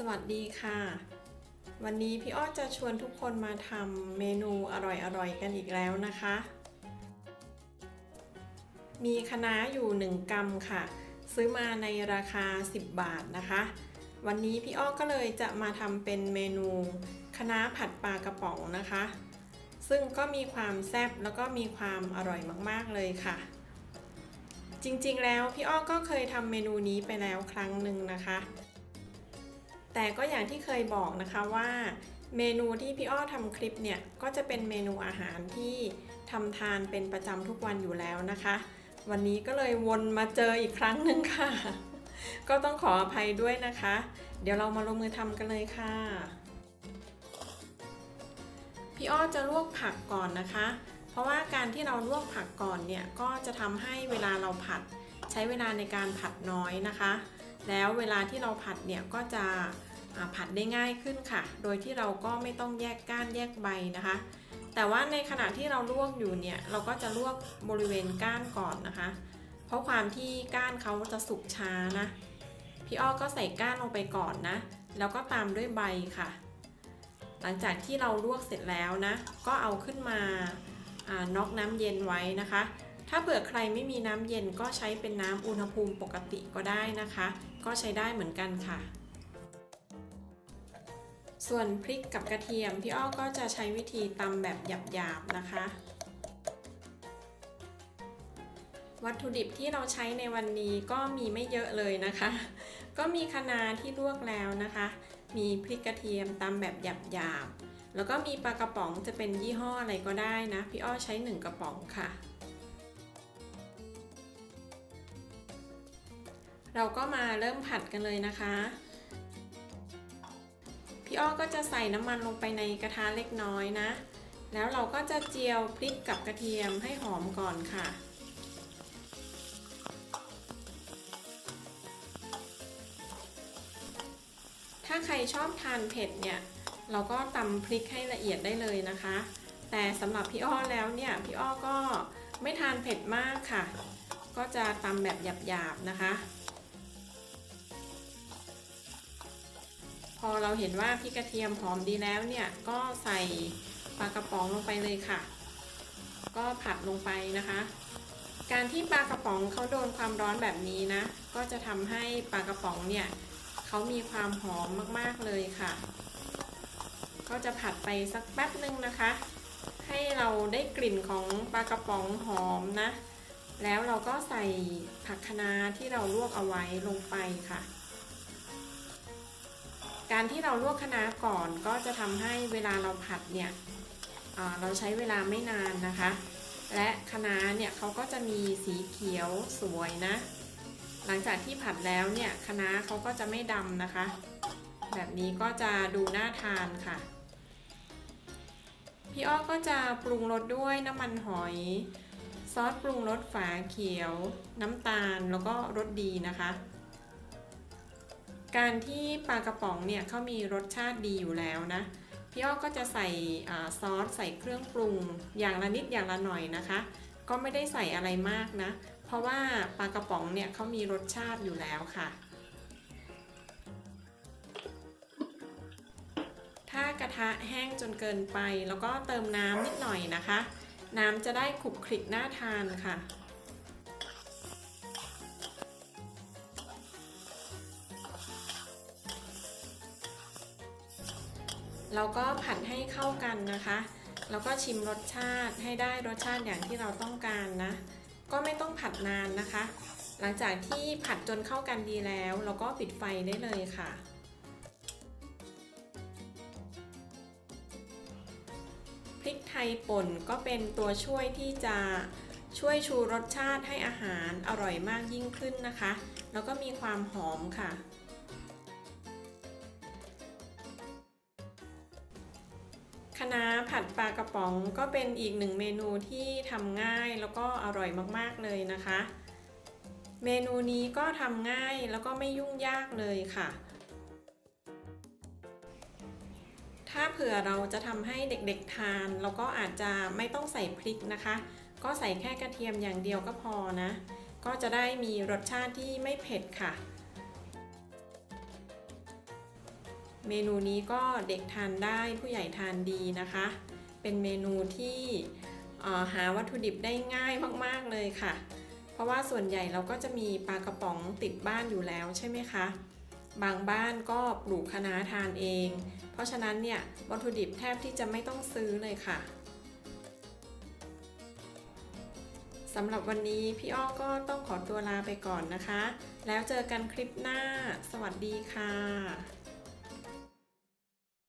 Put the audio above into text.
สวัสดีค่ะ วันนี้พี่อ้อจะชวนทุกคนมาทำเมนูอร่อยๆกันอีกแล้วนะคะ มีคะน้าอยู่ 1 กรัมค่ะ ซื้อมาในราคา 10 บาทนะคะ วันนี้พี่อ้อก็เลยจะมาทำเป็นเมนูคะน้าผัดปลากระป๋องนะคะ ซึ่งก็มีความแซ่บแล้วก็มีความอร่อยมากๆเลยค่ะ จริงๆแล้วพี่อ้อก็เคยทำเมนูนี้ไปแล้วครั้งหนึ่งนะคะ แต่ก็อย่างที่เคยบอกนะคะว่า เมนูที่พี่อ้อทำคลิปเนี่ยก็จะเป็นเมนูอาหารที่ทำทานเป็นประจำทุกวันอยู่แล้วนะคะ วันนี้ก็เลยวนมาเจออีกครั้งหนึ่งค่ะ ก็ต้องขออภัยด้วยนะคะ เดี๋ยวเรามาลงมือทำกันเลยค่ะ พี่อ้อจะลวกผักก่อนนะคะ เพราะว่าการที่เราลวกผักก่อนเนี่ยก็จะทำให้เวลาเราผัด ใช้เวลาในการผัดน้อยนะคะ แล้วเวลาที่เราผัดเนี่ยก็จะผัดได้ง่ายขึ้นค่ะ โดยที่เราก็ไม่ต้องแยกก้านแยกใบนะคะ แต่ว่าในขณะที่เราลวกอยู่เนี่ยเราก็จะลวกบริเวณก้านก่อนนะคะ เพราะความที่ก้านเขาจะสุกช้านะ พี่อ้อก็ใส่ก้านลงไปก่อนนะ แล้วก็ตามด้วยใบค่ะ หลังจากที่เราลวกเสร็จแล้วนะ ก็เอาขึ้นมาอ่าน็อกน้ำเย็นไว้นะคะ ถ้าเผื่อใครไม่มีน้ำเย็นก็ใช้เป็นน้ำอุณหภูมิปกติก็ได้นะคะ ก็ใช้ได้เหมือนกันค่ะ ส่วนพริกกับกระเทียมพี่อ้อก็จะใช้วิธีตำแบบหยาบๆนะคะ วัตถุดิบที่เราใช้ในวันนี้ก็มีไม่เยอะเลยนะคะ ก็มีคะน้าที่ลวกแล้วนะคะ มีพริกกระเทียมตำแบบหยาบๆแล้วก็มีปลากระป๋องจะเป็นยี่ห้ออะไรก็ได้นะ พี่อ้อใช้หนึ่งกระป๋องค่ะ เราก็มาเริ่มผัดกันเลยนะคะ พี่อ้อก็จะใส่น้ำมันลงไปในกระทะเล็กน้อยนะ แล้วเราก็จะเจียวพริกกับกระเทียมให้หอมก่อนค่ะถ้าใครชอบทานเผ็ดเนี่ย เราก็ตำพริกให้ละเอียดได้เลยนะคะ แต่สำหรับพี่อ้อแล้วเนี่ย พี่อ้อก็ไม่ทานเผ็ดมากค่ะ ก็จะตำแบบหยาบๆนะคะ อเราเห็นว่าพริกกระเทียมหอมดีแล้วเนี่ยก็ใส่ปลากระป๋องลงไปเลยค่ะ ก็ผัดลงไปนะคะ การที่ปลากระป๋องเขาโดนความร้อนแบบนี้นะ ก็จะทำให้ปลากระป๋องเนี่ยเขามีความหอมมากๆเลยค่ะ ก็จะผัดไปสักแป๊บนึงนะคะ ให้เราได้กลิ่นของปลากระป๋องหอมนะ แล้วเราก็ใส่ผักคะน้าที่เราลวกเอาไว้ลงไปค่ะ การที่เราลวกคะน้าก่อนก็จะทำให้เวลาเราผัดเนี่ยเราใช้เวลาไม่นานนะคะ และคะน้าเนี่ยเขาก็จะมีสีเขียวสวยนะ หลังจากที่ผัดแล้วเนี่ยคะน้าเขาก็จะไม่ดำนะคะ แบบนี้ก็จะดูน่าทานค่ะ พี่อ้อก็จะปรุงรสด้วยน้ำมันหอย ซอสปรุงรสฝาเขียว น้ำตาลแล้วก็รสดีนะคะ การที่ปลากระป๋องเนี่ยเขามีรสชาติดีอยู่แล้วนะพี่อ้อก็จะใส่ซอสใส่เครื่องปรุง อย่างละนิดอย่างละหน่อยนะคะ ก็ไม่ได้ใส่อะไรมากนะ เพราะว่าปลากระป๋องเนี่ยเขามีรสชาติอยู่แล้วค่ะ ถ้ากระทะแห้งจนเกินไป แล้วก็เติมน้ำนิดหน่อยนะคะ น้ำจะได้ขลุกคลิกน่าทานค่ะ เราก็ผัดให้เข้ากันนะคะ แล้วก็ชิมรสชาติให้ได้รสชาติอย่างที่เราต้องการนะ ก็ไม่ต้องผัดนานนะคะ หลังจากที่ผัดจนเข้ากันดีแล้ว เราก็ปิดไฟได้เลยค่ะ พริกไทยป่นก็เป็นตัวช่วยที่จะช่วยชูรสชาติให้อาหารอร่อยมากยิ่งขึ้นนะคะ แล้วก็มีความหอมค่ะ คะน้าผัดปลากระป๋องก็เป็นอีกหนึ่งเมนูที่ทำง่ายแล้วก็อร่อยมากๆเลยนะคะ เมนูนี้ก็ทำง่ายแล้วก็ไม่ยุ่งยากเลยค่ะ ถ้าเผื่อเราจะทำให้เด็กๆทานเราก็อาจจะไม่ต้องใส่พริกนะคะ ก็ใส่แค่กระเทียมอย่างเดียวก็พอนะ ก็จะได้มีรสชาติที่ไม่เผ็ดค่ะ เมนูนี้ก็เด็กทานได้ผู้ใหญ่ทานดีนะคะ เป็นเมนูที่หาวัตถุดิบได้ง่ายมากๆเลยค่ะ เพราะว่าส่วนใหญ่เราก็จะมีปลากระป๋องติดบ้านอยู่แล้วใช่ไหมคะ บางบ้านก็ปลูกคะน้าทานเอง เพราะฉะนั้นเนี่ยวัตถุดิบแทบที่จะไม่ต้องซื้อเลยค่ะสำหรับวันนี้พี่อ้อก็ต้องขอตัวลาไปก่อนนะคะ แล้วเจอกันคลิปหน้า สวัสดีค่ะ